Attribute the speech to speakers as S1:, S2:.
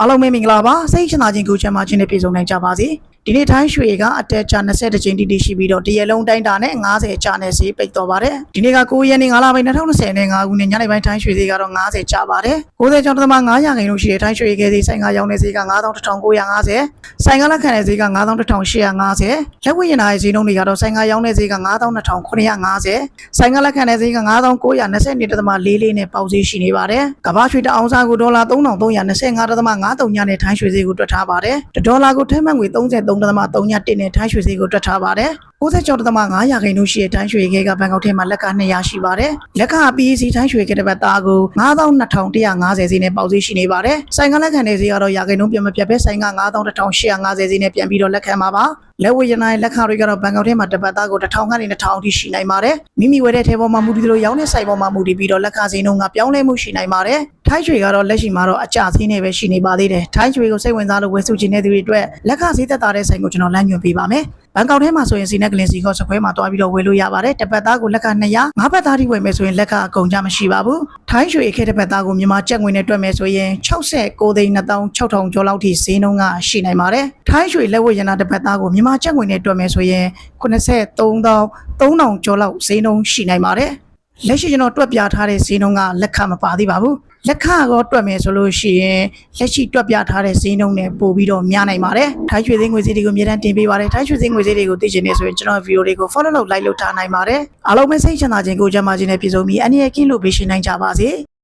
S1: အားလုံးပဲမင်္ဂလာပါစိတ်ချမ်းသာခြင်းကိုချမ်းသာခြင်းနဲ့ပြည့်စုံနိုင်ကြပါစေဒီနေ့ထိုင်းရွှေကအတက်ချ20ကျင်းတိတိရှိပြီးတော့တရလုံးတိုင်းတာနဲ့90ကျနဲ့ဈေးပိတ်တော့ပါတယ်ဒီနေ့က9ရက်နေ့9လပိုင်း2020နဲ့9ခုနှစ်ညနေပိုင်းထိုင်းရွှေဈေးကတော့90ကျပါတယ်90ကျော်သမ900ခိုင်လို့ရှိတဲ့ထိုင်းရွှေကဲဈေးဆိုင်ကရောင်းတဲ့ဈေးက9950ဆိုင်ကလက်ခံတဲ့ဈေးက9850လက်ဝတ်ရင်သားရဲ့ဈေးနှုန်းတွေကတော့ဆိုင်ကရောင်းတဲ့ဈေးက9950ဆိုင်ကလက်ခံတဲ့ဈေးက9920.44နဲ့ပေါက်ဈေးရှိနေပါတယ်ကမ္ဘာရွှေတအောင်စားကိုဒေါ်လာ3325.53ညနဲ့ထိုင်းရွှေဈေးကိုတွက်ထားပါတယ်ဒေါ်လာကိုထဲမှတ်ငွေ33.3ညတင်နဲ့ထိုင်းရွှေဈေးကိုတွက်ထားပါတယ် 96.5ရာခိုင်နှုန်းရှိတဲ့ထိုင်းရွှေခဲကဘန်ကောက်ထဲမှာလက်က200ရှိပါတယ်။လက်ကအပီးစီထိုင်းရွှေခဲတစ်ပတ်သားကို9250ဈေးနဲ့ပေါက်ဈေးရှိနေပါတယ်။ဆိုင်ကလက်ခံတဲ့ဈေးကတော့ရာခိုင်နှုန်းပြမပြတ်ပဲဆိုင်က9850ဈေးနဲ့ပြန်ပြီးတော့လက်ခံပါပါ။လက်ဝယ်ရနိုင်လက်ခတွေကတော့ဘန်ကောက်ထဲမှာတစ်ပတ်သားကို1000ကနေ2000အထိရှိနိုင်ပါတယ်။မိမိဝယ်တဲ့ထဲပေါ်မှာမူတည်သလိုရောင်းတဲ့ဆိုင်ပေါ်မှာမူတည်ပြီးတော့လက်ခဈေးနှုန်းကပြောင်းလဲမှုရှိနိုင်ပါတယ်။ထိုင်းရွှေကတော့လက်ရှိမှာတော့အကျဈေးနဲ့ပဲရှိနေပါသေးတယ်။ထိုင်းရွှေကိုစိတ်ဝင်စားလို့ဝယ်စုချင်တဲ့သူတွေအတွက်လက်ခဈေးသက်သာတဲ့ဆိုင်ကိုကျွန်တော်လမ်းညွှန်ပေးပါမယ်။ ဘန်ကောက်ထဲမှာဆိုရင်စီနက်ကလင်စီကောစခွဲမှာတွားပြီးတော့ဝယ်လို့ရပါတယ်။တစ်ပတ်သားကိုလက်က200ငါးပတ်သားထိဝယ်မယ်ဆိုရင်လက်ကအကုန်ကြမရှိပါဘူး။ထိုင်းရွှေအခက်တစ်ပတ်သားကိုမြန်မာကျပ်ငွေနဲ့တွက်မယ်ဆိုရင်69သိန်း2600ကျော်လောက်ထိဈေးနှုန်းကရှိနိုင်ပါတယ်။ထိုင်းရွှေလက်ဝတ်ရနာတစ်ပတ်သားကိုမြန်မာကျပ်ငွေနဲ့တွက်မယ်ဆိုရင်83,3000ကျော်လောက်ဈေးနှုန်းရှိနိုင်ပါတယ်။လက်ရှိကျွန်တော်တွက်ပြထားတဲ့ဈေးနှုန်းကလက်ခမပါသေးပါဘူး။ လက်ခရောတွက်မယ်ဆိုလို့ရှိရင်လက်ရှိတွက်ပြထားတဲ့ဈေးနှုန်းနဲ့ပို့ပြီးတော့များနိုင်ပါတယ်။ထိုင်းရွှေဈေးငွေဈေးတွေကိုအမြဲတမ်းတင်ပေးပါတယ်။ထိုင်းရွှေဈေးငွေဈေးတွေကိုသိချင်နေဆိုရင်ကျွန်တော်ဗီဒီယိုလေးကို follow လုပ် like လုပ်ထားနိုင်ပါတယ်။အားလုံးပဲစိတ်ချမ်းသာခြင်းကိုကြမ်းမာခြင်းနဲ့ပြည့်စုံပြီးအနည်းငယ်ကင်းလို့ပေးရှင်နိုင်ကြပါစေ။